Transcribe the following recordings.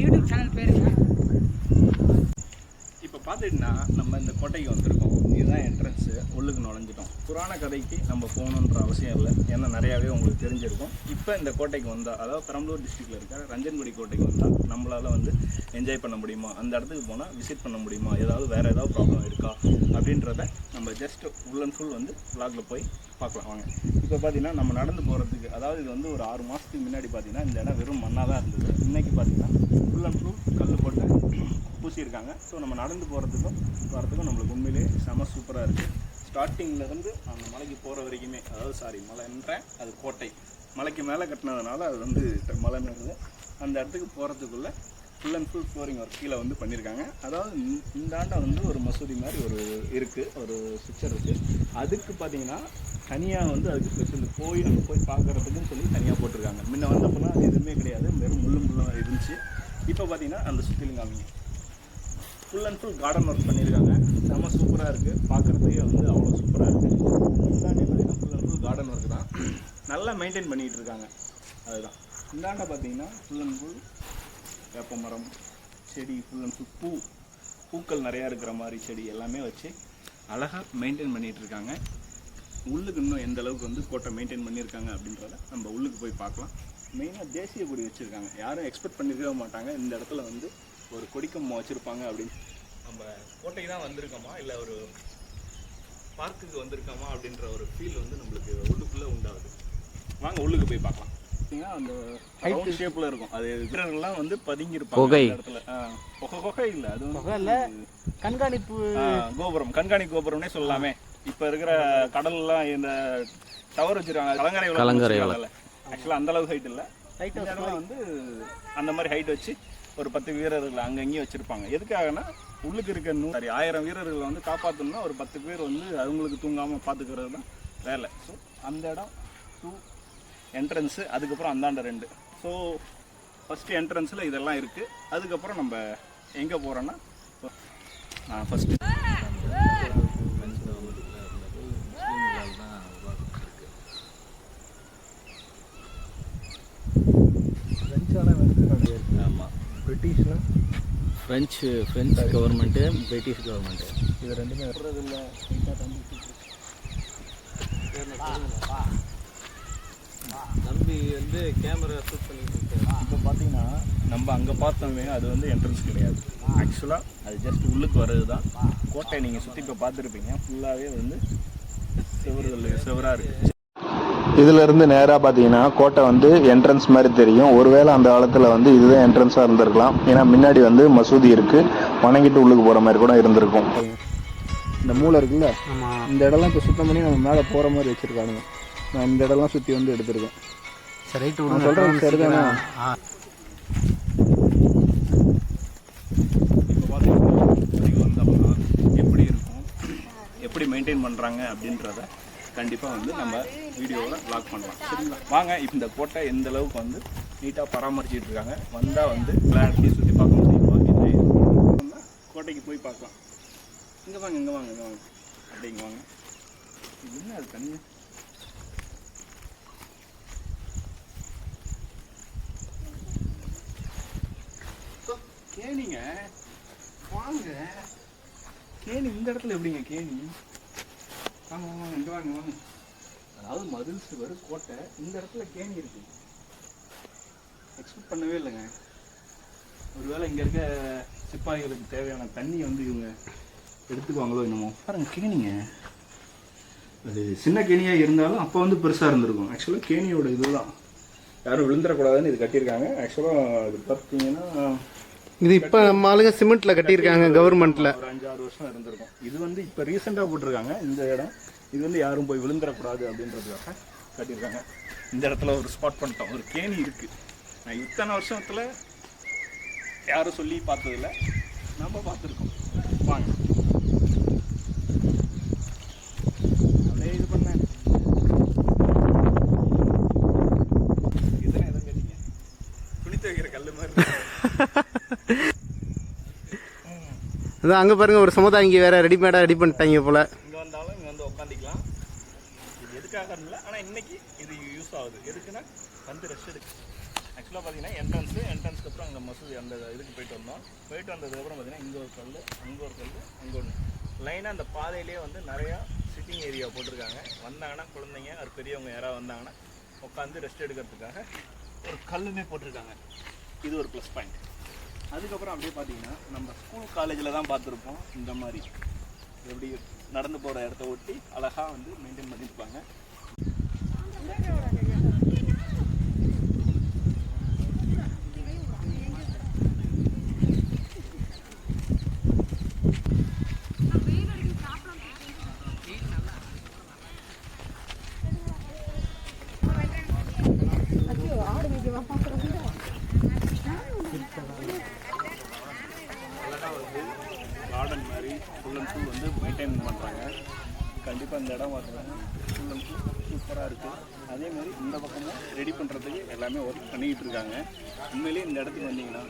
YouTube channel பேருங்க இப்போ நம்ம இந்த கோட்டைக்கு வந்திருக்கோம். இதுதான் என்ட்ரன்ஸு உள்ளுக்கு நுழைஞ்சிட்டோம். புராண கதைக்கு நம்ம போகணுன்ற அவசியம் இல்லை. ஏன்னா நிறையாவே உங்களுக்கு தெரிஞ்சிருக்கும். இப்போ இந்த கோட்டைக்கு வந்தால் அதாவது பெரம்பலூர் டிஸ்ட்ரிக்டில் இருக்க ரஞ்சன்குடி கோட்டைக்கு வந்தால் நம்மளால் வந்து என்ஜாய் பண்ண முடியுமா? அந்த இடத்துக்கு போனால் விசிட் பண்ண முடியுமா? ஏதாவது வேறு ஏதாவது ப்ராப்ளம் இருக்கா? அப்படின்றத நம்ம ஜஸ்ட் ஃபுல் அண்ட் ஃபுல் வந்து vlogல போய் பார்க்கலாம். வாங்க. இப்போ பார்த்தீங்கன்னா நம்ம நடந்து போகிறதுக்கு அதாவது இது வந்து ஒரு ஆறு மாதத்துக்கு முன்னாடி பார்த்தீங்கன்னா இந்த இடம் வெறும் மண்ணாக தான் இருந்தது. இன்றைக்கி பார்த்தீங்கன்னா ஃபுல் அண்ட் ஃபுல் கல் போட்டு பூசியிருக்காங்க. ஸோ நம்ம நடந்து போகிறதுக்கும் வரதுக்கும் நம்மளுக்கு உண்மையிலே செம சூப்பராக இருக்குது ஸ்டார்டிங்லேருந்து அந்த மலைக்கு போகிற வரைக்குமே அதாவது சாரி மலைன்றேன் அது கோட்டை. மலைக்கு மேலே கட்டினதுனால அது வந்து மலைன்றது அந்த இடத்துக்கு போகிறதுக்குள்ளே full and full flooring work கீழே வந்து பண்ணியிருக்காங்க. அதாவது இந்த- ஆண்டை வந்து ஒரு மசூதி மாதிரி ஒரு இருக்குது ஒரு பிக்சர் இருக்குது அதுக்கு பார்த்தீங்கன்னா தனியாக வந்து அதுக்கு ஸ்பெஷல் போய் போய் பார்க்குறதுக்குன்னு சொல்லி தனியாக போட்டிருக்காங்க. முன்ன வந்தப்போலாம் அது எதுவுமே கிடையாது. வெறும் முள்ளும் முள்ளும் இருந்துச்சு. இப்போ பார்த்தீங்கன்னா அந்த சுற்றிலும் காமிங்க. Full and full garden work பண்ணியிருக்காங்க. செம்ம சூப்பராக இருக்குது பார்க்குறதுக்கே வந்து அவ்வளோ சூப்பராக இருக்குது இந்தாண்டி பார்த்திங்கன்னா full and full garden work தான். நல்லா மெயின்டைன் பண்ணிகிட்டு இருக்காங்க. அதுதான். இந்தாண்டை பார்த்தீங்கன்னா ஃபுல் அண்ட் ஃபுல் வேப்ப மரம் செடி ஃபுல் அண்ட் ஃபுல் பூ பூக்கள் நிறையா இருக்கிற மாதிரி செடி எல்லாமே வச்சு அழகாக மெயின்டைன் பண்ணிகிட்டு இருக்காங்க. உள்ளுக்கு இன்னும் எந்த அளவுக்கு வந்து கோட்டை மெயின்டைன் பண்ணியிருக்காங்க அப்படின்றத நம்ம உள்ளுக்கு போய் பார்க்கலாம். மெயினாக தேசிய கொடி வச்சுருக்காங்க. யாரும் எக்ஸ்பெக்ட் பண்ணியிருக்கவே மாட்டாங்க. இந்த இடத்துல வந்து ஒரு கொடிக்கம்பம் வச்சுருப்பாங்க அப்படின்னு. நம்ம கோட்டைக்கு தான் வந்திருக்கோமா? இல்லை ஒரு பார்க்குக்கு வந்திருக்கோமா அப்படின்ற ஒரு ஃபீல் வந்து நம்மளுக்கு உள்ளுக்குள்ளே உண்டாகுது. வாங்க உள்ளுக்கு போய் பார்க்கலாம். அந்த ஷேப்பில் இருக்கும். அது வீரர்கள்லாம் வந்து பதுங்கியிருப்பாங்க. அந்த இடத்துல. குகை குகை இல்லை. அது வந்து இல்ல. கண்காணிப்பு. கோபுரம். கண்காணி கோபுரம்னே சொல்லலாமே. இப்ப இருக்கிற கடல்லாம் இந்த டவர் வச்சிருக்காங்க. கலங்கரை கலங்கரை ஆக்சுவலா அந்த அளவுக்கு ஹைட் இல்ல. இடம்லாம் வந்து அந்த மாதிரி ஹைட் வச்சு ஒரு பத்து வீரர்கள் அங்கங்கேயும் வச்சுருப்பாங்க. எதுக்காகனா உள்ளுக்கு இருக்க நூ ஆயிரம் வீரர்களை வந்து காப்பாற்றணும்னா ஒரு பத்து பேர் வந்து அவங்களுக்கு தூங்காமல் பார்த்துக்கிறது தான் வேலை. ஸோ அந்த இடம் டூ என்ட்ரன்ஸு அதுக்கப்புறம் அந்தாண்ட ரெண்டு. ஸோ ஃபஸ்ட்டு என்ட்ரன்ஸில் இதெல்லாம் இருக்குது அதுக்கப்புறம் நம்ம எங்கே போகிறோன்னா first பிரிட்டிஷ்னா French French government British government இது ரெண்டுமே வர்றதில்ல. தம்பி வந்து கேமரா ஷூட் பண்ணிட்டு இப்போ பார்த்தீங்கன்னா நம்ம அங்கே பார்த்தோமே அது வந்து என்ட்ரன்ஸ் கிடையாது. ஆக்சுவலாக அது ஜஸ்ட் உள்ளுக்கு வர்றது தான் கோட்டை நீங்கள் சுற்றி இப்போ பார்த்துருப்பீங்க. ஃபுல்லாகவே வந்து செவறுகள் செவராக இருக்குது இதுல இருந்து நேரா பாத்தீங்கன்னா கோட்டை வந்து என்ட்ரன்ஸ் மாதிரி தெரியும். ஒருவேளை அந்த காலத்துல வந்து இதுதான் என்ட்ரன்ஸா இருந்திருக்கலாம். ஏன்னா முன்னாடி வந்து மசூதி இருக்கு. வணங்கிட்டு உள்ளுக்கு போற மாதிரி கூட இருந்திருக்கும். இந்த மூளை இருக்குல்ல? ஆமா. இந்த இடம்லாம் இப்போ சுத்தம் பண்ணி நம்ம மேலே போற மாதிரி வச்சிருக்கானுங்க. நான் இந்த இடம்லாம் சுத்தி வந்து எடுத்திருக்கேன். சரி நான் சொல்றது சரிதானே? இப்போ பார்த்தீங்கன்னா இங்கே வந்தோம்னா எப்படி இருக்கும்? எப்படி மெயின்டைன் பண்ணுறாங்க அப்படின்றத கண்டிப்பாக வந்து நம்ம வீடியோவில் லாக் பண்ணலாம். சரிங்களா? வாங்க இப்போ இந்த கோட்டை எந்த அளவுக்கு வந்து நீட்டாக பராமரிச்சுட்டு இருக்காங்க வந்தால் வந்து கிளாரிட்டியை சுற்றி பார்க்க முடியும் கோட்டைக்கு போய் பார்க்கலாம். இங்கே வாங்க இங்கே வாங்க இங்கே வாங்க. அப்படிங்க வாங்க. என்ன அது தனியாக கேணிங்க. வாங்க. கேணி இந்த இடத்துல எப்படிங்க கேணி? வாங்க வாங்க இங்க வாங்க வாங்க. அதாவது மதில் சுவர் கோட்டை இந்த இடத்துல கேணி இருக்கு. எக்ஸ்பெக்ட் பண்ணவே இல்லைங்க. ஒருவேளை இங்க இருக்க சிப்பாய்களுக்கு தேவையான தண்ணி வந்து இவங்க எடுத்துக்குவாங்களோ என்னமோ. பாருங்க கேணிங்க. அது சின்ன கேணியா இருந்தாலும் அப்போ வந்து பெருசா இருந்திருக்கும். ஆக்சுவலாக கேணியோட இதுதான். யாரும் விழுந்துடக்கூடாதுன்னு இது கட்டியிருக்காங்க. ஆக்சுவலாக இது பார்த்தீங்கன்னா இது இப்போ நம்ம ஆளுங்க சிமெண்ட்ல கட்டியிருக்காங்க கவர்மெண்ட்ல ஒரு அஞ்சாறு வருஷம் இருந்திருக்கும். இது வந்து இப்போ ரீசெண்டாக போட்டிருக்காங்க இந்த இடம். இது வந்து யாரும் போய் விழுந்துடக்கூடாது அப்படின்றதுக்காக கட்டியிருக்காங்க. இந்த இடத்துல ஒரு ஸ்பாட் பண்ணிட்டோம். ஒரு கேணி இருக்கு. நான் இத்தனை வருஷத்துல யாரும் சொல்லி பார்த்ததில்ல. நம்ம பார்த்துருக்கோம். வாங்க. அப்படியே இது பண்ண இதெல்லாம் எதுவும் கேட்டீங்க? துணி துவைக்கிற கல் மாதிரி. அதான் அங்கே பாருங்கள் ஒரு சமுதாயம் வேறு ரெடிமேடாக ரெடி பண்ணிட்டாங்க போல். இங்கே வந்தாலும் இங்கே வந்து உட்காந்துக்கலாம் இது எதுக்காக இல்லை? ஆனால் இன்றைக்கி இது யூஸ் ஆகுது. எதுக்குன்னா வந்து ரெஸ்ட் எடுக்கு. ஆக்சுவலாக பார்த்தீங்கன்னா என்ட்ரன்ஸு என்ட்ரன்ஸ்க்கு அப்புறம் அங்கே மசூதி அந்த இதுக்கு போயிட்டு வந்தோம். போயிட்டு வந்ததுக்கப்புறம் பார்த்தீங்கன்னா இங்கே ஒரு கல் அங்கே ஒரு கல் அங்கே ஒன்று லைனாக அந்த பாதையிலே வந்து நிறையா சிட்டிங் ஏரியா போட்டிருக்காங்க. வந்தாங்கன்னா குழந்தைங்க ஒரு பெரியவங்க யாராவது வந்தாங்கன்னா உட்காந்து ரெஸ்ட் எடுக்கிறதுக்காக ஒரு கல்லுமே போட்டிருக்காங்க. இது ஒரு ப்ளஸ் பாயிண்ட் அதுக்கப்புறம் அப்படியே பார்த்தீங்கன்னா நம்ம ஸ்கூல் காலேஜில் தான் பார்த்துருப்போம் இந்த மாதிரி. எப்படி நடந்து போகிற இடத்த ஒட்டி அழகாக வந்து மெயின்டைன் பண்ணியிருப்பாங்க கார்டன் மாதிரி ஃபுல் அண்ட் ஃபுல் வந்து மெயின்டைன் பண்ணுறாங்க கண்டிப்பாக இந்த இடம் பார்த்தீங்கன்னா ஃபுல் அண்ட் சூப்பராக இருக்குது அதே மாதிரி இந்த பக்கமும் ரெடி பண்ணுறதுக்கு எல்லாமே ஒர்க் பண்ணிக்கிட்டு இருக்காங்க. உண்மையிலேயே இந்த இடத்துக்கு வந்தீங்கன்னா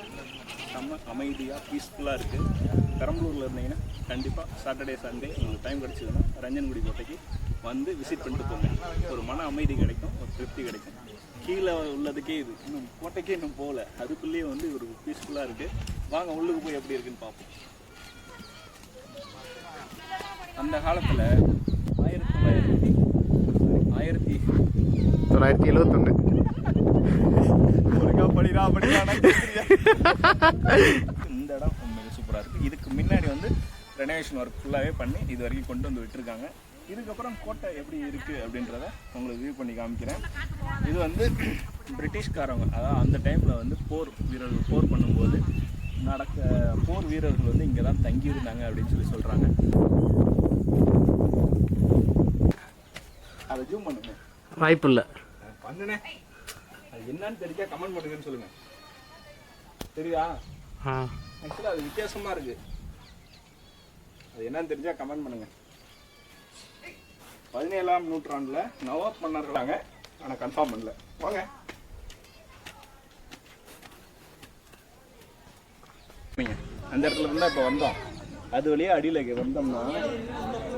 செம்ம அமைதியாக பீஸ்ஃபுல்லாக இருக்குது பெரம்பலூரில் இருந்தீங்கன்னா கண்டிப்பாக சாட்டர்டே சண்டே உங்களுக்கு டைம் கிடச்சிதுன்னா ரஞ்சன்குடி கோட்டைக்கு வந்து விசிட் பண்ணிட்டு போங்க. ஒரு மன அமைதி கிடைக்கும் ஒரு திருப்தி கிடைக்கும். கீழே உள்ளதுக்கே இது. இன்னும் கோட்டைக்கே இன்னும் போகல. அதுக்குள்ளேயே வந்து ஒரு பீஸ்ஃபுல்லாக இருக்குது வாங்க உள்ளுக்கு போய் எப்படி இருக்குன்னு பார்ப்போம். அந்த காலத்தில் தொள்ளாயிரத்தி படிடா இந்த இடம் உண்மையிலே சூப்பராக இருக்குது இதுக்கு முன்னாடி வந்து ரெனோவேஷன் ஒர்க் ஃபுல்லாகவே பண்ணி இது வரைக்கும் கொண்டு வந்து விட்டுருக்காங்க. இதுக்கப்புறம் கோட்டை எப்படி இருக்குது அப்படின்றத உங்களுக்கு வியூ பண்ணி காமிக்கிறேன். இது வந்து பிரிட்டிஷ்காரவங்க அதாவது அந்த டைமில் வந்து போர் வீரர்கள் போர் பண்ணும்போது நடக்க போர் வீரர்கள் வந்து இங்கே தான் தங்கியிருந்தாங்க அப்படின்னு சொல்லி சொல்கிறாங்க அதை ஜூம் பண்ணுங்க. வாய்ப்பு இல்லை. பண்ணுனே அது என்னன்னு தெரிஞ்சா கமெண்ட் பண்ணுங்கன்னு சொல்லுங்க. தெரியுதா? ஆக்சுவலாக அது வித்தியாசமா இருக்கு. அது என்னன்னு தெரிஞ்சா கமெண்ட் பண்ணுங்க. பதினேழாம் நூற்றாண்டுல நவாப் மன்னர்களாங்க ஆனா கன்ஃபார்ம் பண்ணல. வாங்க. அந்த இடத்துல இருந்தா இப்போ வந்தோம். அது வழியா அடியில் வந்தோம்னா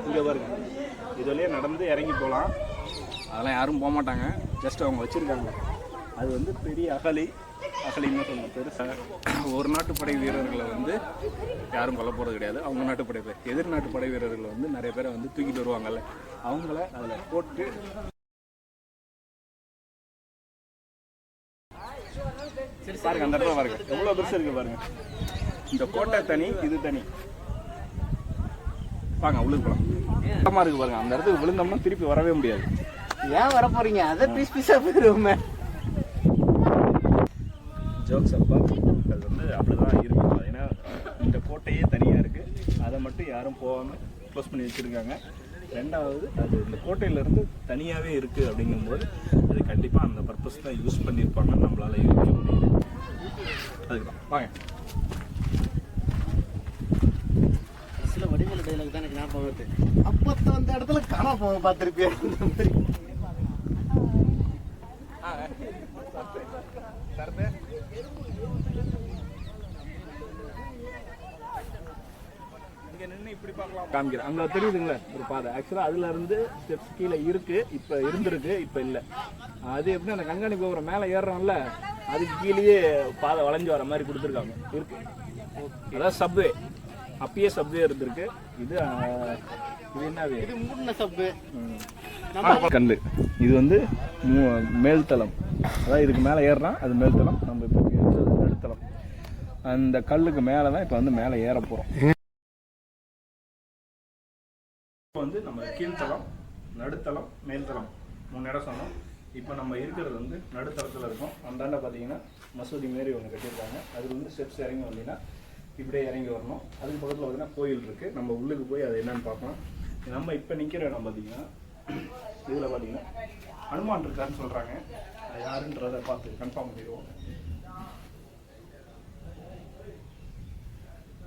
இங்க பாருங்க. இது வழியா நடந்து இறங்கி போகலாம் அதெல்லாம் யாரும் போக மாட்டாங்க. ஜஸ்ட் அவங்க வச்சுருக்காங்க. அது வந்து பெரிய அகலி. அகலின்னு சொல்லணும் பெருசாக ஒரு நாட்டுப்படை வீரர்களை வந்து யாரும் கொல்ல போகிறது கிடையாது. அவங்க நாட்டுப்படை பேர் எதிர் நாட்டுப்படை வீரர்களை வந்து நிறைய பேரை வந்து தூக்கிட்டு வருவாங்கல்ல. அவங்கள அதில் போட்டு சரி பாருங்க அந்த இடத்துல பாருங்க. எவ்வளோ பெருசு இருக்கு பாருங்க. இந்த கோட்டை தனி இது தனி. பாருங்க உள்ளுக்கு போகலாம் இடமா இருக்கு பாருங்க அந்த இடத்துக்கு விழுந்தோம்னா திருப்பி வரவே முடியாது. ஏன் வர போறீங்க அதை பீஸ் பீஸா போயிருவோமே. ஜோக்ஸ் அப்பா. அது வந்து அப்படிதான் இருக்கும் ஏன்னா இந்த கோட்டையே தனியாக இருக்குது அதை மட்டும் யாரும் போகாமல் க்ளோஸ் பண்ணி வச்சுருக்காங்க. ரெண்டாவது அது இந்த கோட்டையிலேருந்து தனியாகவே இருக்குது அப்படிங்கும்போது அது கண்டிப்பாக அந்த பர்பஸ் தான் யூஸ் பண்ணியிருப்பாங்கன்னு நம்மளால யூகிக்க முடியுது. அதுக்கு தான் வாங்க. சில வடிவேல டைலாக் தான் எனக்கு ஞாபகம் வருது. அப்பத்த அந்த இடத்துல காணா போக பார்த்துருப்பியா இந்த மாதிரி இங்கே நின்று இப்படி பார்க்கலாம் காமிக்கிறேன். அங்கே தெரியுதுங்களே ஒரு பாதை. ஆக்சுவலாக அதுல இருந்து ஸ்டெப்ஸ் கீழே இருக்கு இப்போ இருந்திருக்கு இப்போ இல்லை. அது எப்படி அந்த கண்காணி கோபுரம் மேலே ஏறுறோம்ல அதுக்கு கீழேயே பாதை வளைஞ்சு வர மாதிரி கொடுத்துருக்காங்க. இருக்கு. அதாவது சப்வே அப்பயே சப்வே இருந்திருக்கு. இது இது என்னது? இது மூடின சப்பு கல் இது வந்து மேல்தளம். அதாவது இதுக்கு மேலே ஏறுறான் அது மேல்தளம். நம்ம இப்போ நடுத்தளம். அந்த கல்லுக்கு மேலே தான் இப்போ வந்து மேலே ஏற போகிறோம் வந்து நம்ம கீழ்த்தளம் நடுத்தளம் மேல்தளம். மூணு இடம் சொன்னோம். இப்போ நம்ம இருக்கிறது வந்து நடுத்தளத்தில் இருக்கோம். அந்தாண்ட பார்த்தீங்கன்னா மசூதி மாரி ஒன்று கட்டியிருக்காங்க. அது வந்து ஸ்டெப்ஸ் இறங்கி வந்தீங்கன்னா இப்படியே இறங்கி வரணும். அதுக்கு பக்கத்தில் பார்த்தீங்கன்னா கோயில் இருக்குது நம்ம உள்ளுக்கு போய் அது என்னன்னு பார்க்கலாம் நம்ம இப்போ நிற்கிற இடம் பார்த்தீங்கன்னா இதில் பார்த்தீங்கன்னா அனுமான் இருக்காருன்னு சொல்கிறாங்க அது யாருன்றதை பார்த்து கன்ஃபார்ம் பண்ணிடுவோம்.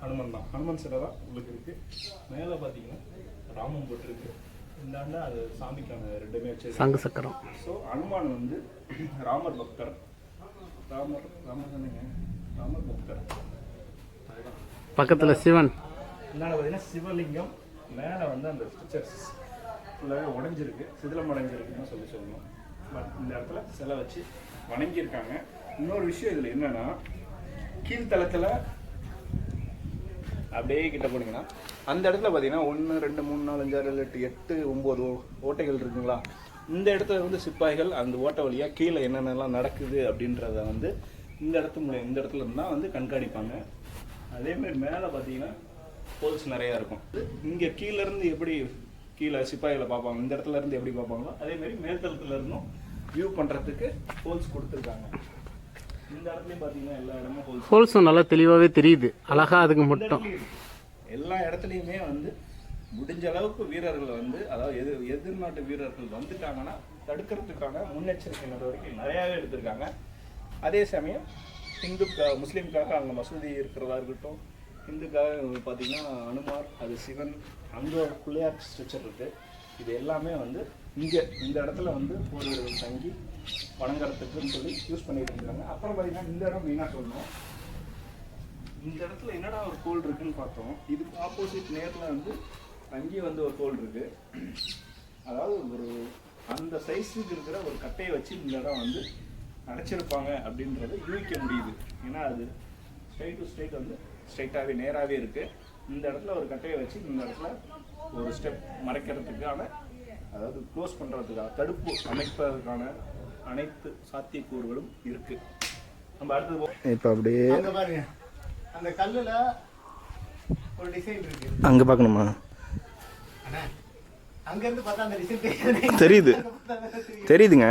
ஹனுமன் தான். ஹனுமன் சிலை தான் உங்களுக்கு இருக்குது மேலே பார்த்தீங்கன்னா ராமம் போட்டிருக்கு. இந்தாண்ட அது சாமிக்கான ரெண்டுமே வச்சிருக்காங்க சங்கு சக்கரம். ஸோ அனுமான் வந்து ராமர் பக்தர். ராமர் ராமர் தானேங்க? ராமர் பக்தர். பக்கத்தில் சிவன். இந்தாண்ட பார்த்தீங்கன்னா சிவலிங்கம் மேலே வந்து அந்த ஸ்ட்ரக்சர்ஸ் ஃபுல்லாகவே உடைஞ்சிருக்கு. சிதிலம் உடைஞ்சிருக்குன்னு சொல்லி சொல்லணும். பட் இந்த இடத்துல சிலை வச்சு வணங்கியிருக்காங்க. இன்னொரு விஷயம் இதில் என்னன்னா கீழ்த்தளத்தில் அப்படியே கிட்ட போனீங்கன்னா அந்த இடத்துல பார்த்தீங்கன்னா ஒன்று ரெண்டு மூணு நாலு அஞ்சு ஆறு எட்டு எட்டு ஒம்பது ஓட்டைகள் இருக்குங்களா? இந்த இடத்துல வந்து சிப்பாய்கள் அந்த ஓட்டை வழியாக கீழே என்னென்னலாம் நடக்குது அப்படின்றத வந்து இந்த இடத்து மூலியம் இந்த இடத்துல தான் வந்து கண்காணிப்பாங்க. அதே மாதிரி மேலே பார்த்தீங்கன்னா போல்ஸ் நிறையா இருக்கும். இங்கே கீழே இருந்து எப்படி கீழே சிப்பாய்களை பார்ப்பாங்க? இந்த இடத்துல இருந்து எப்படி பார்ப்பாங்களோ அதே மாதிரி மேல்தளத்துல இருந்தும் வியூ பண்ணுறதுக்கு போல்ஸ் கொடுத்துருக்காங்க. இந்த இடத்துலையும் பார்த்தீங்கன்னா எல்லா இடமும் ஹோல்ஸ் ஹோல்ஸும் நல்லா தெளிவாகவே தெரியுது. அழகா அதுக்கு மட்டும். எல்லா இடத்துலையுமே வந்து முடிஞ்ச அளவுக்கு வீரர்கள் வந்து அதாவது எதிர் எதிர்நாட்டு வீரர்கள் வந்துட்டாங்கன்னா தடுக்கிறதுக்கான முன்னெச்சரிக்கை நடவடிக்கை நிறையாவே எடுத்திருக்காங்க. அதே சமயம் இந்துக்கா முஸ்லீம்காக அங்கே மசூதி இருக்கிறதா இருக்கட்டும் இந்துக்காக பார்த்தீங்கன்னா அனுமார் அது சிவன் அங்கே ஒரு பிள்ளையார் ஸ்ட்ரக்சர் இருக்குது இது எல்லாமே வந்து இங்கே இந்த இடத்துல வந்து போர்வீரர்கள் தங்கி வணங்குறதுக்குன்னு சொல்லி யூஸ் பண்ணிட்டு இருக்காங்க. அப்புறம் பார்த்தீங்கன்னா இந்த இடம் மெயினாக சொல்லணும் இந்த இடத்துல என்னடா ஒரு கோல் இருக்குன்னு பார்த்தோம். இதுக்கு ஆப்போசிட் நேரில் வந்து அங்கேயும் வந்து ஒரு கோல் இருக்கு. அதாவது ஒரு அந்த சைஸுக்கு இருக்கிற ஒரு கட்டையை வச்சு இந்த இடம் வந்து அடைச்சிருப்பாங்க அப்படின்றத யூகிக்க முடியுது. ஏன்னா அது ஸ்ட்ரைட் டு ஸ்ட்ரைட் வந்து ஸ்ட்ரைட்டாகவே நேராகவே இருக்கு. இந்த இடத்துல ஒரு கட்டையை வச்சு இந்த இடத்துல ஒரு ஸ்டெப் மறைக்கிறதுக்கான அதாவது க்ளோஸ் பண்ணுறதுக்கான தடுப்பு அமைப்பதற்கான அனைத்து சாத்தியக்கூறுகளும் இருக்கு. நம்ம அடுத்தது போ- இப்போ அப்படியே பாருங்க. அந்த கல்லுல ஒரு டிசைன் இருக்கு. அங்கே பார்க்கணுமா? அண்ணா அங்க இருந்து பார்த்தா அந்த டிசைன் தெரியாது. தெரியுது. தெரியுதுங்க.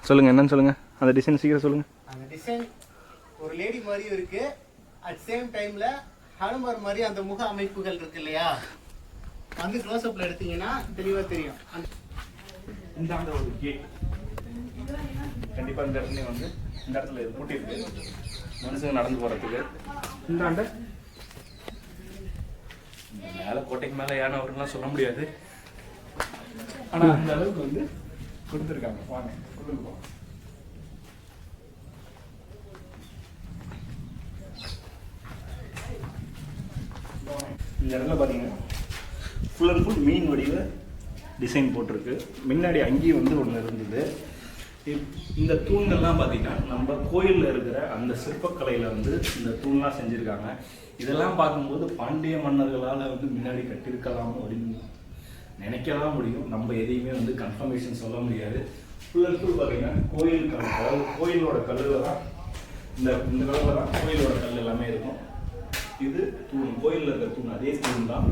சொல்லுங்கள் என்னன்னு சொல்லுங்கள் அந்த டிசைன் சீக்கிரம் சொல்லுங்கள் அந்த டிசைன் ஒரு லேடி மாதிரியும் இருக்கு. அட் சேம் டைம்ல ஹனுமார் மாதிரி அந்த முக அமைப்புகள் இருக்கு இல்லையா? வந்து க்ளோஸ் அப்ல எடுத்தீங்கன்னா தெளிவா தெரியும். அந்த- இந்தாண்ட ஒரு கேட் கண்டிப்பா இந்த இடத்துலயும் வந்து இந்த இடத்துல இது பூட்டி இருக்கு மனுஷங்க நடந்து போறதுக்கு. இந்தாண்ட. இந்த மேல கோட்டைக்கு மேல யானை வரும்லாம் சொல்ல முடியாது. ஆனா அந்த அளவுக்கு வந்து கொடுத்துருக்காங்க. வாங்க கொடுத்துட்டு போங்க. இந்த இடத்துல பாத்தீங்கன்னா ஃபுல் அண்ட் ஃபுல் மீன் வடிவ டிசைன் போட்டிருக்கு. முன்னாடி அங்கேயும் வந்து ஒன்று இருந்தது. இந்த தூண்கள்லாம் பார்த்தீங்கன்னா நம்ம கோயிலில் இருக்கிற அந்த சிற்பக்கலையில் வந்து இந்த தூண்லாம் செஞ்சுருக்காங்க. இதெல்லாம் பார்க்கும்போது பாண்டிய மன்னர்களால் வந்து முன்னாடி கட்டியிருக்கலாம் அப்படின்னு நினைக்கலாம் முடியும். நம்ம எதையுமே வந்து கன்ஃபர்மேஷன் சொல்ல முடியாது. ஃபுல் அண்ட் ஃபுல் பார்த்தீங்கன்னா கோயில் கல் அதாவது கோயிலோட கல்லில் தான் இந்த இந்த கல்லில் தான் கோயிலோட கல் எல்லாமே இருக்கும். இது தூண் கோயிலில் இருக்கிற தூண் அதே தூண் தான்.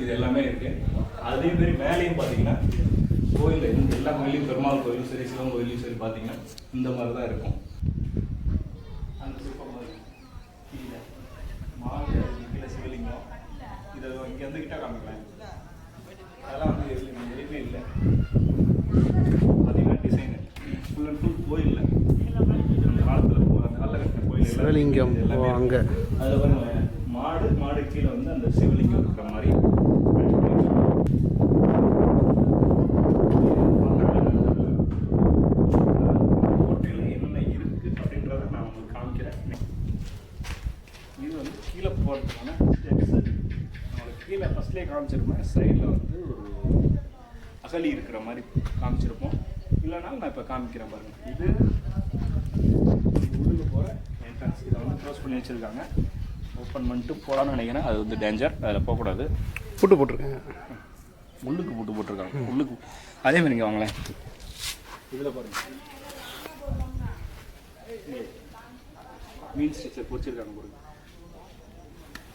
இது எல்லாமே இருக்குது அதே மாதிரி மேலேயும் பார்த்தீங்கன்னா கோயிலில் இந்த எல்லா கோயிலையும் பெருமாள் கோயிலும் சரி சிவன் கோயிலையும் சரி பார்த்தீங்கன்னா இந்த மாதிரி தான் இருக்கும். அந்த சிற்பம் மாதிரி கீழே மாடு அதுக்கு கீழே சிவலிங்கம். இதை இங்கே வந்து கிட்ட காமிக்கலாம் அதெல்லாம் வந்து எதுவுமே இல்லை பார்த்தீங்கன்னா டிசைனு ஃபுல் அண்ட் ஃபுல் கோயிலில். அந்த காலத்தில் அந்த காலத்தில் கட்டின கோயில் சிவலிங்கம் அங்க. அதில் மாடு மாடு கீழே வந்து அந்த சிவலிங்கம் இருக்கிற மாதிரி கோட்டையில் என்ன இருக்கு அப்படின்றத நான் உங்களுக்கு காமிக்கிறேன் இது வந்து கீழே போகிறதுக்கான ஸ்டெப்ஸ் நம்மளுக்கு கீழே ஃபஸ்ட்லேயே காமிச்சிருப்பேன் சைடில் வந்து ஒரு அகலி இருக்கிற மாதிரி காமிச்சிருப்போம் இல்லைனாலும் நான் இப்போ காமிக்கிறேன் பாருங்க. இது உள்ளுக்கு போகிற என்ட்ரன்ஸ் இதை வந்து க்ளோஸ் பண்ணி வச்சுருக்காங்க. ஓப்பன் பண்ணிட்டு போகலான்னு நினைக்கிறேன். அது வந்து டேஞ்சர் அதில் போகக்கூடாது. புட்டு போட்டிருக்கேன் உள்ளுக்கு போட்டு போட்டிருக்காங்க. உள்ளுக்கு அதே மாதிரி இங்கே வாங்களேன். இதில் பாருங்க. இங்க மீன் ஸ்டிச்சர் பொறிச்சிருக்காங்க பாருங்க.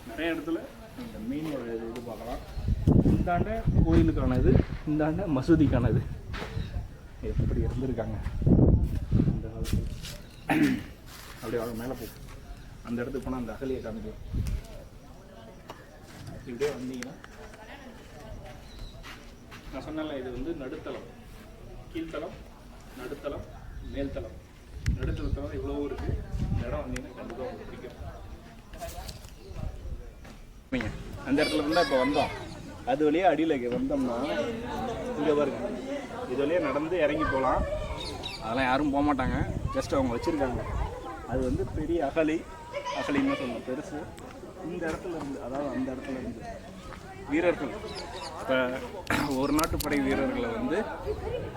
நிறைய இடத்துல இந்த மீனோட இது இது பார்க்கலாம். இந்தாண்ட கோயிலுக்கானது இந்தாண்ட மசூதிக்கானது. எப்படி இருந்திருக்காங்க? அந்த காலத்தில். அப்படியே அவங்க மேலே போகும் அந்த இடத்துக்கு போனால் அந்த அகலியை காமிக்கும் இப்படியே வந்தீங்கன்னா நான் சொன்னேன்ல இது வந்து நடுத்தளம். கீழ்த்தளம் நடுத்தளம் மேல்தளம். நடுத்தளத்தில் இவ்வளோ இருக்குது இந்த இடம் வந்தீங்கன்னா கண்டிப்பாக உங்களுக்கு பிடிக்கும். அந்த இடத்துல இருந்தால் இப்போ வந்தோம். அது வழியாக அடியில் வந்தோம்னா இங்கே பாருங்க. இது வழியாக நடந்து இறங்கி போகலாம். அதெல்லாம் யாரும் போக மாட்டாங்க. ஜஸ்ட் அவங்க வச்சுருக்காங்க. அது வந்து பெரிய அகலி. அகலின்னு சொல்லணும் பெருசு. இந்த இடத்துல இருந்து அதாவது அந்த இடத்துல இருந்து. வீரர்கள். இப்போ ஒரு நாட்டுப்படை வீரர்களை வந்து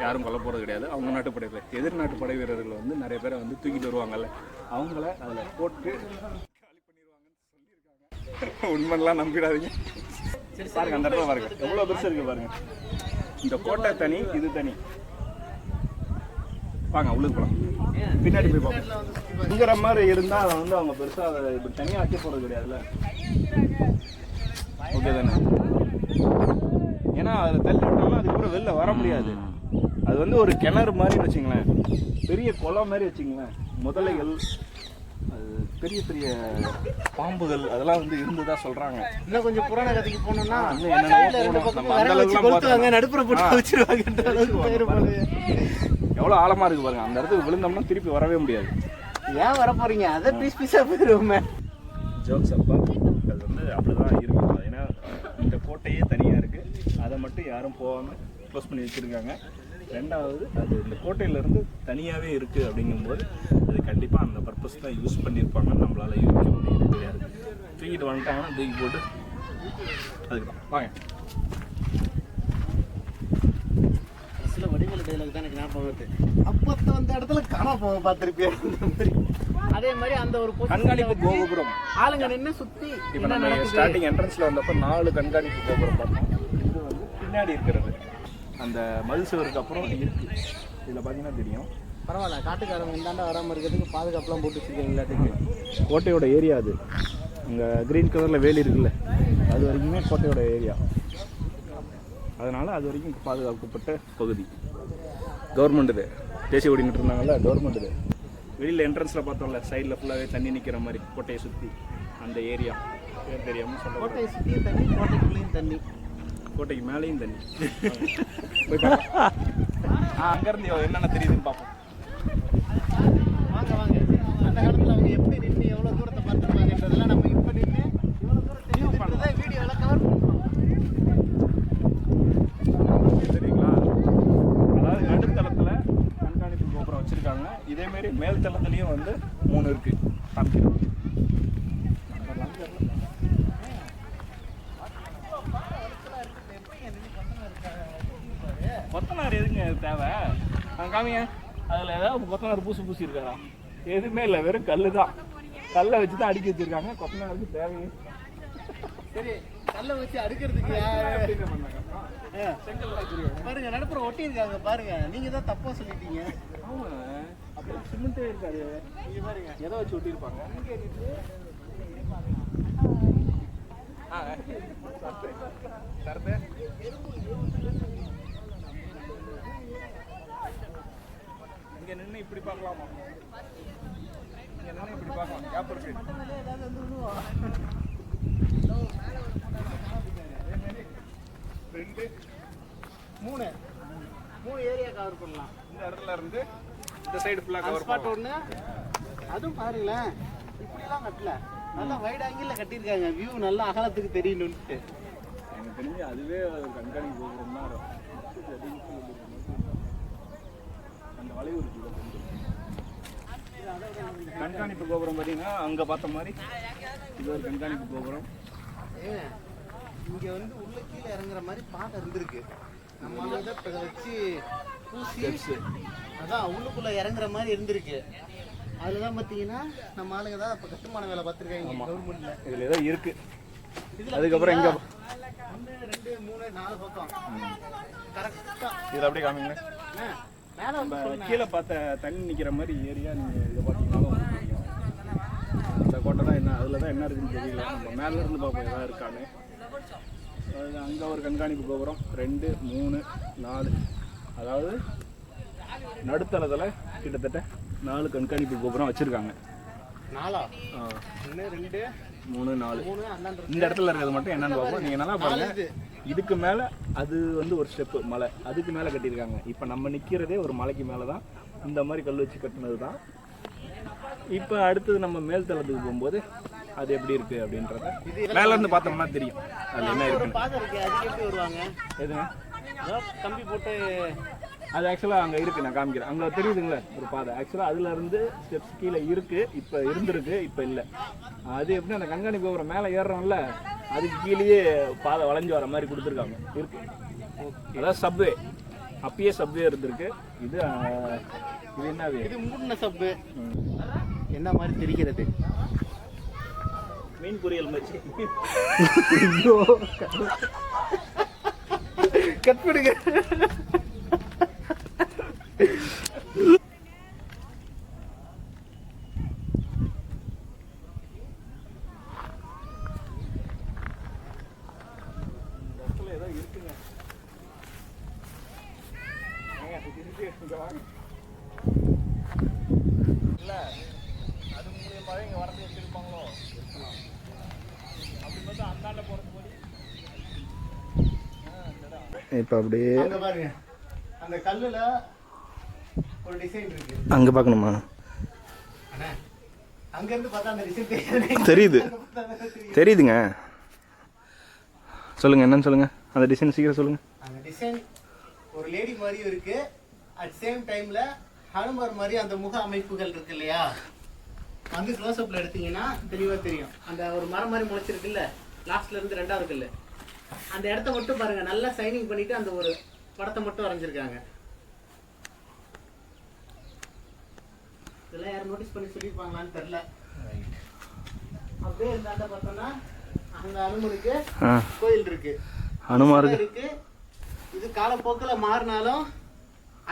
யாரும் கொல்ல போகிறது கிடையாது. அவங்க நாட்டுப்படையில் வீரர். எதிர் படை வீரர்களை வந்து நிறைய பேரை வந்து தூக்கிட்டு வருவாங்கல்ல. அவங்கள அதில் போட்டு காலி பண்ணிடுவாங்கன்னு சொல்லியிருக்காங்க. உண்மைலாம் நம்பிடாதீங்க. பாருங்க அந்த இடத்துல பாருங்க. எவ்வளோ பெருசு இருக்கு பாருங்க. இந்த கோட்டை தனி இது தனி. வாங்க உள்ளுக்கு போகலாம் பின்னாடி போய் பார்ப்போம். இங்கிற மாதிரி இருந்தால் அதை வந்து அவங்க பெருசாக அதை இப்படி தனியாக ஆக்கி போகிறது கிடையாதுல்ல? ஓகே தானே? ஏன்னா அதில் தள்ளி விட்டாலும் அதுக்கப்புறம் வெளில வர முடியாது. அது வந்து ஒரு கிணறு மாதிரி வச்சுங்களேன். பெரிய குளம் மாதிரி வச்சுங்களேன். முதலைகள் பெரிய பெரிய பாம்புகள் அதெல்லாம் வந்து இருந்ததா சொல்றாங்க. இன்னும் கொஞ்சம் புராண கதைக்கு போனோம்னா இன்னும். நடுப்புற போட்டு போகுது. எவ்வளோ ஆழமா இருக்கு பாருங்க. அந்த இடத்துக்கு விழுந்தோம்னா திருப்பி வரவே முடியாது. ஏன் வர போறீங்க அதை பீஸ் பீஸா போயிருவோமே. ஜோக்ஸ் அப்பா. அது வந்து அப்படிதான் இருக்கும். ஏன்னா இந்த கோட்டையே தனியாக இருக்கு. அதை மட்டும் யாரும் போகாமல் க்ளோஸ் பண்ணி வச்சிருக்காங்க. ரெண்டாவது அது இந்த கோட்டையிலேருந்து தனியாகவே இருக்கு அப்படிங்கும்போது அது கண்டிப்பாக அந்த பர்பஸ் தான் யூஸ் பண்ணியிருப்பாங்க நம்மளால யூஸ் முடியாது தெரியாது தூக்கிட்டு வந்துட்டாங்கன்னா தூக்கி போட்டு அதுக்கு தான் வாங்க. சில வடிவேலு டைலாக் தான் எனக்கு ஞாபகம் வருது. அப்பத்த அந்த இடத்துல காணா போக பார்த்திருப்பேன் அந்த மாதிரி. அதே மாதிரி அந்த ஒரு கண்காணிப்பு கோபுரம். ஆளுங்க நின்னு சுத்தி இப்போ நம்ம ஸ்டார்டிங் என்ட்ரன்ஸில் வந்தப்போ நாலு கண்காணிப்பு கோபுரம் பார்த்தோம். இது வந்து பின்னாடி இருக்கிறது. அந்த மதில் சுவருக்கு அப்புறம் இருக்கு. இதில் பார்த்தீங்கன்னா தெரியும். பரவாயில்ல காட்டுக்காரங்க இந்தாண்ட வராம இருக்கிறதுக்கு பாதுகாப்புலாம் போட்டு வச்சிருக்கீங்களா கோட்டையோட ஏரியா அது. அங்கே க்ரீன் கலரில் வேலி இருக்குல்ல அது வரைக்குமே கோட்டையோட ஏரியா அதனால் அது வரைக்கும் பாதுகாக்கப்பட்ட பகுதி. கவர்மெண்ட் இது. தேசிய கொடி இருந்தாங்கல்ல கவர்மெண்ட் இது. வெளியில் என்ட்ரன்ஸில் பார்த்தோம்ல சைடில் ஃபுல்லாகவே தண்ணி நிற்கிற மாதிரி கோட்டையை சுற்றி அந்த ஏரியா பேர் தெரியாமல் சொல்ல கோட்டையை சுத்தியும் தண்ணி கோட்டைக்குள்ளேயும் தண்ணி. கோட்டைக்கு மேலேயும் தண்ணி. போய் பார்க்கலாம் ஆ அங்கேருந்து என்னென்ன தெரியுதுன்னு பார்ப்போம். வாங்க வாங்க. அந்த காலத்துல அவங்க எப்படி நின்று எவ்வளவு தூரத்தை பார்த்துருப்பாங்கன்றதெல்லாம் நம்ம இப்ப நின்று இவ்வளவு தூரம் தெரியுதுன்றதை வீடியோவில் கவர் பண்ணுறோம் சரிங்களா அதாவது நடுத்தளத்தில் கண்காணிப்பு கோபுரம் வச்சுருக்காங்க. இதேமாரி மேல் தளத்துலேயும் வந்து மூணு இருக்குது காமிக்கிறோம் கொத்தனார் எதுங்க தேவை நான் காமிங்க அதில் ஏதாவது பூசு பூசி இருக்காரா எதுவுமே இல்லை வெறும் கல் தான் கல்லை வச்சு தான் அடுக்கி வச்சிருக்காங்க. கொத்தனாருக்கு தேவையே சரி கல்லை வச்சு அடுக்கிறதுக்கு. பாருங்க நடுப்புற ஒட்டி இருக்காங்க பாருங்க. நீங்க தான் தப்பா சொல்லிட்டீங்க. ஆமா. அப்புறம் சிமெண்ட்டே இருக்காது. இங்க பாருங்க. எதை வச்சு ஒட்டியிருப்பாங்க ஆ, சர்து. சர்து. இங்க நின்று இப்படி பார்க்கலாமா? நின்று இப்படி பார்க்கலாம். கேப் இருக்கு. ரெண்டு மூணு. மூணு ஏரியா கவர் பண்ணலாம். இந்த இடத்துல இருந்து இந்த சைடு ஃபுல்லாக கவர் ஸ்பாட் ஒன்று அதுவும் பாருங்களேன். இப்படிலாம் கட்டல. நல்லா வைட் ஆங்கிள் கட்டியிருக்காங்க. வியூ நல்லா அகலத்துக்கு தெரியணும்ட்டு எனக்கு தெரிஞ்சு அதுவே கண்காணிப்பு. அந்த வளைவு கொஞ்சம். கண்காணிப்பு கோபுரம் பார்த்தீங்கன்னா அங்கே பார்த்த மாதிரி. இது ஒரு கண்காணிப்பு கோபுரம். இங்க வந்து உள்ள கீழே இறங்குற மாதிரி பாதை இருந்திருக்கு. நம்ம வந்து இதை வச்சு பூசி அதான் உள்ளுக்குள்ள இறங்குற மாதிரி இருந்திருக்கு. அதுல தான் பார்த்தீங்கன்னா நம்ம ஆளுங்க தான் இப்போ கட்டுமான வேலை பார்த்துருக்காங்க கவர்மெண்ட்ல இதில் ஏதோ இருக்கு. இதுல அதுக்கப்புறம் இங்கே ஒன்று ரெண்டு மூணு நாலு பக்கம். கரெக்டா இதில் அப்படியே காமிங்க மேல வந்து நம்ம கீழே பார்த்த தண்ணி நிற்கிற மாதிரி ஏரியா நீங்கள் இதை தெரியும் அந்த கோட்டை தான் என்ன அதில் தான் என்ன இருக்குன்னு தெரியல. நம்ம மேலே இருந்து பார்ப்போம் எதாவது இருக்கான்னு. அங்கே ஒரு கண்காணிப்பு கோபுரம். ரெண்டு மூணு நாலு. அதாவது நடுத்தளத்தில் கிட்டத்தட்ட நாலு கண்காணிப்பு கோபுரம் வச்சுருக்காங்க. நாலா? ஒன்று ரெண்டு மூணு நாலு. இந்த இடத்துல இருக்கிறது மட்டும் என்னன்னு பார்ப்போம். நீங்கள் நல்லா பாருங்க. இதுக்கு மேலே அது வந்து ஒரு ஸ்டெப்பு மலை. அதுக்கு மேலே கட்டியிருக்காங்க. இப்போ நம்ம நிற்கிறதே ஒரு மலைக்கு மேலே தான் இந்த மாதிரி கல் வச்சு கட்டினது தான் இப்போ அடுத்தது நம்ம மேல் தளத்துக்கு போகும்போது அது எப்படி இருக்கு அப்படின்றத மேல இருந்து பார்த்தோம்னா தெரியும். அது என்ன இருக்கு. எதுங்க? கம்பி போட்டு அது ஆக்சுவலாக அங்கே இருக்கு நான் காமிக்கிறேன். அங்கே தெரியுதுங்களே ஒரு பாதை. ஆக்சுவலாக அதுல இருந்து ஸ்டெப்ஸ் கீழே இருக்கு இப்போ இருந்திருக்கு இப்போ இல்லை. அது எப்படி அந்த கண்காணிப்பு கோபுரம் மேலே ஏறுறோம்ல அதுக்கு கீழேயே பாதை வளைஞ்சு வர மாதிரி கொடுத்துருக்காங்க. இருக்கு. அதான் சப்வே அப்பயே சப்வே இருந்திருக்கு. இது இது என்னது? இது மூடின சப்பு என்ன மாதிரி தெரிகிறது? மீன் பொரியல் மச்சி கட் பண்ணுங்க இப்போ அப்படியே பாருங்க. அந்த கல்லுல ஒரு டிசைன் இருக்கு. அங்கே பார்க்கணுமா அண்ணா அங்க இருந்து பார்த்தா அந்த டிசைன் தெரியாது. தெரியுது. தெரியுதுங்க. சொல்லுங்கள் என்னன்னு சொல்லுங்கள் அந்த டிசைன் சீக்கிரம் சொல்லுங்கள் அந்த டிசைன் ஒரு லேடி மாதிரியும் இருக்கு. அட் சேம் டைம்ல ஹனுமார் மாதிரி அந்த முக அமைப்புகள் இருக்கு இல்லையா? வந்து க்ளோஸ்அப்ல எடுத்தீங்கன்னா தெளிவா தெரியும். அந்த ஒரு மரம் மாதிரி முளைச்சிருக்குல்ல? லாஸ்ட்ல இருந்து ரெண்டா இருக்குல்ல அந்த இடத்த மட்டும் பாருங்க. நல்லா சைனிங் பண்ணிட்டு அந்த ஒரு படத்தை மட்டும் வரைஞ்சிருக்காங்க. இதெல்லாம் யாரும் நோட்டீஸ் பண்ணி சொல்லியிருப்பாங்களான்னு தெரியல. அப்படியே இருந்தாண்ட பார்த்தோம்னா அங்க அனுமனுக்கு கோயில் இருக்கு. அனுமாருக்கு இருக்கு. இது காலப்போக்கில் மாறினாலும்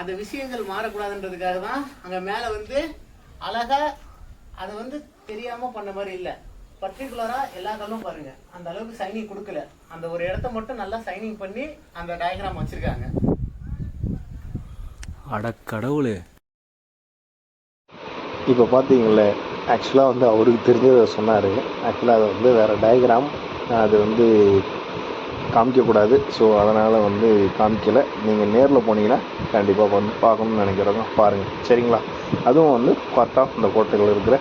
அந்த விஷயங்கள் மாறக்கூடாதுன்றதுக்காக தான் அங்க மேல வந்து அழகா அதை வந்து தெரியாம பண்ண மாதிரி இல்ல. பர்டிகுலரா எல்லா கல்லும் பாருங்க. அந்த அளவுக்கு சைனிங் கொடுக்கல. அந்த ஒரு இடத்த மட்டும் நல்லா சைனிங் பண்ணி அந்த டயக்ராம் வச்சிருக்காங்க. அட கடவுளே. இப்போ பார்த்தீங்களே ஆக்சுவலாக வந்து அவருக்கு தெரிஞ்சதை சொன்னார். ஆக்சுவலாக அது வந்து வேறு டயக்ராம் அது வந்து காமிக்கக்கூடாது. ஸோ அதனால் வந்து காமிக்கலை. நீங்கள் நேரில் போனீங்கன்னா கண்டிப்பாக வந்து பார்க்கணும்னு நினைக்கிறவங்க பாருங்கள் சரிங்களா? அதுவும் வந்து பார்ட் ஆஃப் இந்த கோட்டைகள் இருக்கிற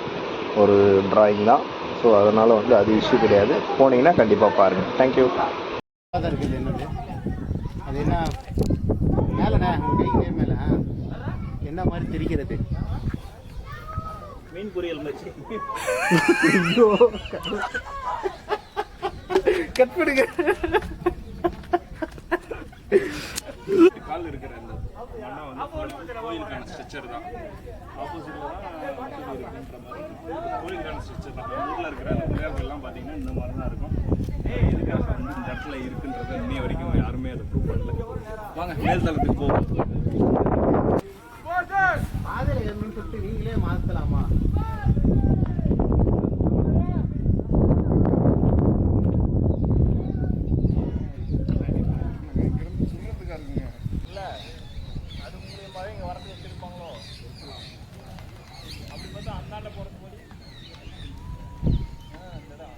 ஒரு டிராயிங் தான். ஸோ அதனால் வந்து அது இஷ்யூ கிடையாது. போனீங்கன்னா கண்டிப்பாக பாருங்கள் தேங்க்யூ இருக்குது என்னது? அது என்ன? மேலண்ணே? உங்க என்ன மாதிரி தெரிகிறது? மீன் பொரியல் மச்சி கட் பண்ணுங்க. கால் இருக்கிற அந்த மண்ணை வந்து கோயிலுக்கான ஸ்ட்ரக்சர் தான். ஆப்போசிட்ல தான் மசூதி இருக்குன்ற மாதிரி கோயிலுக்கான ஸ்ட்ரக்சர் தான். ஊரில் இருக்கிற அந்த பிள்ளையார்கள்லாம் பார்த்தீங்கன்னா இந்த மாதிரி தான் இருக்கும். எதுக்காக வந்து இந்த இடத்துல இருக்குன்றதை இன்னைய வரைக்கும் யாருமே அதை ப்ரூவ் பண்ணல. வாங்க மேல் தளத்துக்கு போவோம் சொல்லிட்டு நீங்களே மாத்தலாமா இல்லை அது மூலியமாகவே இங்கே வரது வச்சிருப்பாங்களோ அப்படி பார்த்தா அந்தாண்ட போகிறது போல ஆ இந்த இடம்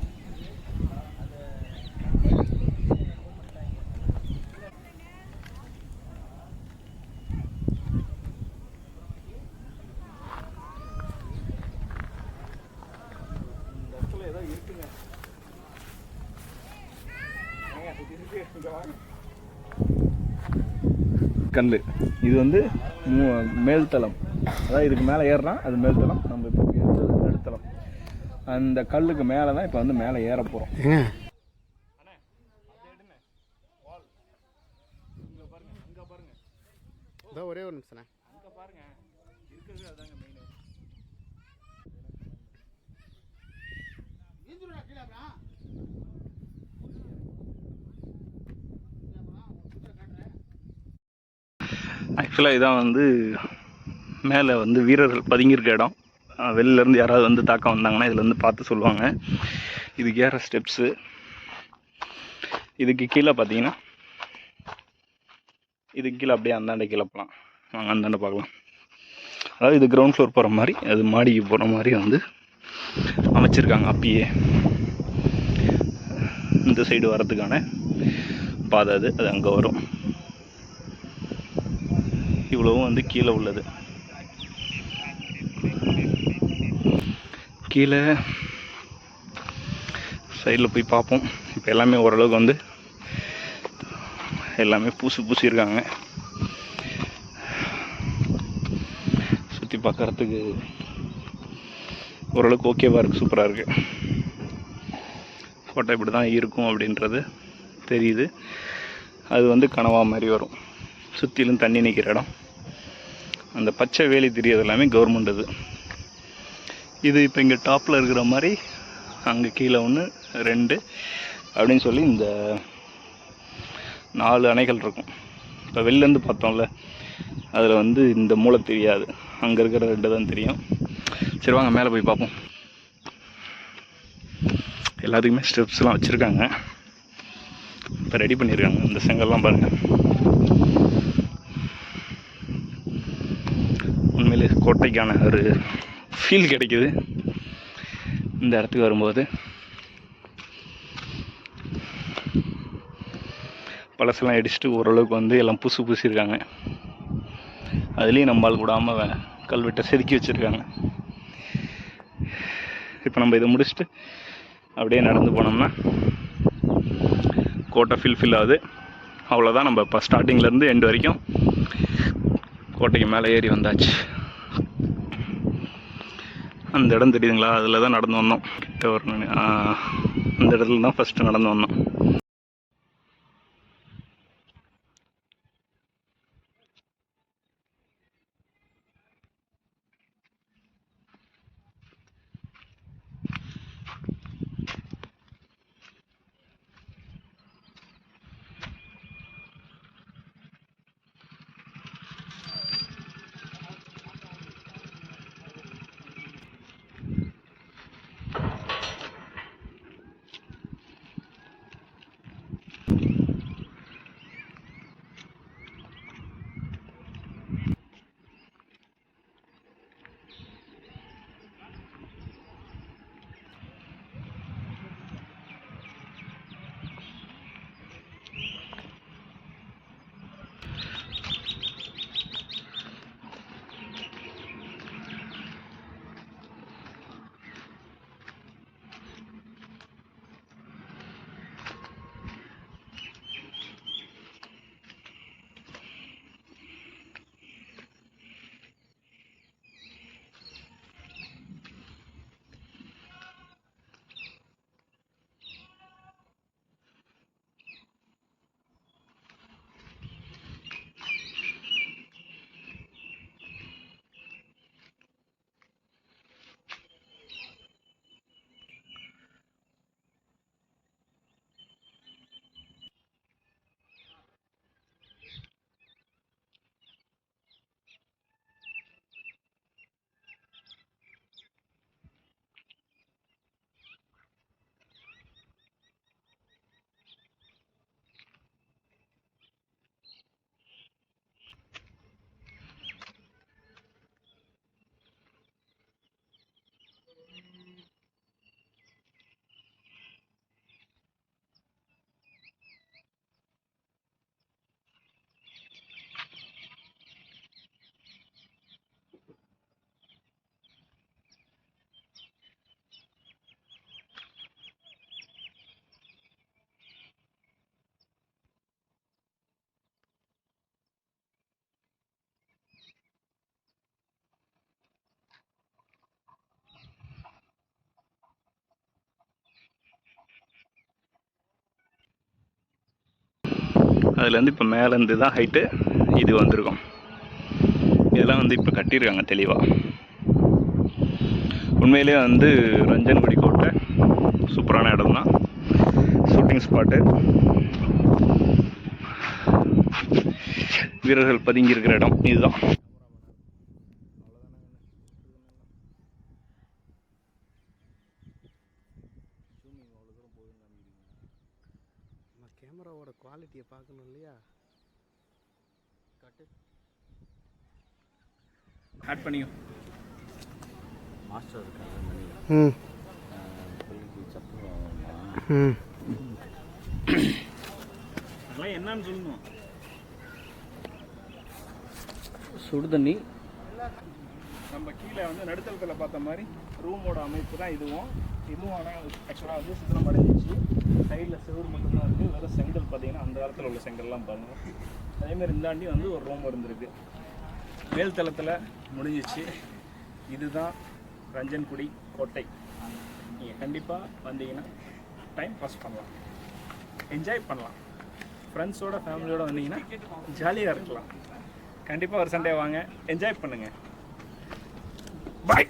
இந்த இடத்துல ஏதோ இருக்குங்க ஏங்க, இது இருக்கு இங்க வாங்க கல் இது வந்து மேல்தளம் அதாவது இதுக்கு மேலே ஏறுனா அது மேல்தளம் நம்ம இப்போ ஏறுறது நடுத்தளம் அந்த கல்லுக்கு மேலே தான் இப்போ வந்து மேலே ஏற போகிறோம் ஒரே ஒரு நிமிஷம்ண்ணே அங்கே பாருங்க இருக்கிறது அதாங்க மெயின் ஆக்சுவலாக இதான் வந்து மேலே வந்து வீரர்கள் பதுங்கியிருக்க இடம். வெளிலேருந்து யாராவது வந்து தாக்கம் வந்தாங்கன்னா இதில் வந்து பார்த்து சொல்லுவாங்க. இதுக்கு ஏற ஸ்டெப்ஸு இதுக்கு கீழே பார்த்தீங்கன்னா இதுக்கு கீழே அப்படியே அந்தாண்டை கீழே போகலாம் வாங்க அந்தாண்டை பார்க்கலாம். அதாவது இது கிரவுண்ட் ஃப்ளோர் போகிற மாதிரி அது மாடிக்கு போகிற மாதிரி வந்து அமைச்சிருக்காங்க அப்பயே. இந்த சைடு வரதுக்கான பாதை அது அது அங்கே வரும். இவ்வளவும் வந்து கீழே உள்ளது. கீழே சைடில் போய் பார்ப்போம். இப்போ எல்லாமே ஓரளவுக்கு வந்து எல்லாமே பூசி பூசியிருக்காங்க. சுற்றி பார்க்கறதுக்கு ஓரளவுக்கு ஓகேவாக இருக்குது சூப்பராக இருக்குது ஃபோட்டோ இப்படி தான் இருக்கும் அப்படின்றது தெரியுது. அது வந்து கனவா மாதிரி வரும். சுற்றிலும் தண்ணி நிற்கிற இடம். அந்த பச்சை வேலி தெரியாது எல்லாமே கவர்மெண்ட் இது இது இப்போ இங்கே டாப்பில் இருக்கிற மாதிரி அங்கே கீழே ஒன்று ரெண்டு அப்படின்னு சொல்லி இந்த நாலு அணைகள் இருக்கும். இப்போ வெளிலேருந்து பார்த்தோம்ல அதில் வந்து இந்த மூளை தெரியாது. அங்கே இருக்கிற ரெண்டு தான் தெரியும். சரி வாங்க மேலே போய் பார்ப்போம். எல்லாத்துக்குமே ஸ்டெப்ஸ்லாம் வச்சுருக்காங்க. இப்போ ரெடி பண்ணியிருக்காங்க இந்த செங்கல்லாம் பாருங்கள் உண்மையிலே கோட்டைக்கான ஒரு ஃபீல் கிடைக்குது. இந்த இடத்துக்கு வரும்போது. பழசெல்லாம் அடிச்சுட்டு ஓரளவுக்கு வந்து எல்லாம் புசு பூசியிருக்காங்க. அதுலேயும் நம்மால் கூடாமல் கல்வெட்டை செதுக்கி வச்சுருக்காங்க. இப்போ நம்ம இதை முடிச்சுட்டு அப்படியே நடந்து போனோம்னா கோட்டை ஃபில் ஃபில் ஆகுது. அவ்வளோதான் நம்ம இப்போ ஸ்டார்டிங்லேருந்து எண்டு வரைக்கும் கோட்டைக்கு மேலே ஏறி வந்தாச்சு. அந்த இடம் தெரியுதுங்களா? அதில் தான் நடந்து வந்தோம். கிட்ட அந்த இடத்துல தான் ஃபஸ்ட்டு நடந்து வந்தோம். அதுலேருந்து இப்போ மேலேருந்து தான் ஹைட்டு இது வந்திருக்கும். இதெல்லாம் வந்து இப்போ கட்டியிருக்காங்க தெளிவாக உண்மையிலே வந்து ரஞ்சன்குடி கோட்டை சூப்பரான இடம் தான் ஷூட்டிங் ஸ்பாட்டு வீரர்கள் பதுங்கி இருக்கிற இடம் இதுதான் நம்ம கேமராவோட குவாலிட்டியை பார்க்கணும் இல்லையா? ஆட் பண்ணியோ. மாஸ்டர் இருக்காங்க ம். ம். அதெல்லாம் என்னன்னு சொல்லணும். சுடு தண்ணி. நம்ம கீழே வந்து நடுத்தளத்தில் பார்த்த மாதிரி ரூமோட அமைப்பு தான் இதுவும். இதுவும் ஆனால் ஆக்சுவலாக வந்து சித்திரம் அடைஞ்சிச்சு. சைடில் செவுரு மட்டும்தான் இருக்குது வெறும் செங்கல் பார்த்தீங்கன்னா அந்த காலத்தில் உள்ள செங்கல்லாம் பாருங்கள் அதேமாதிரி இந்தாண்டி வந்து ஒரு ரூம் இருந்திருக்கு. மேல் தளத்தில் முடிஞ்சிச்சு. இதுதான் ரஞ்சன்குடி கோட்டை. நீங்கள் கண்டிப்பாக வந்தீங்கன்னா டைம் பாஸ் பண்ணலாம். என்ஜாய் பண்ணலாம். ஃப்ரெண்ட்ஸோட ஃபேமிலியோடு வந்தீங்கன்னா ஜாலியாக இருக்கலாம். கண்டிப்பாக ஒரு சண்டே வாங்க. என்ஜாய் பண்ணுங்கள் பாய்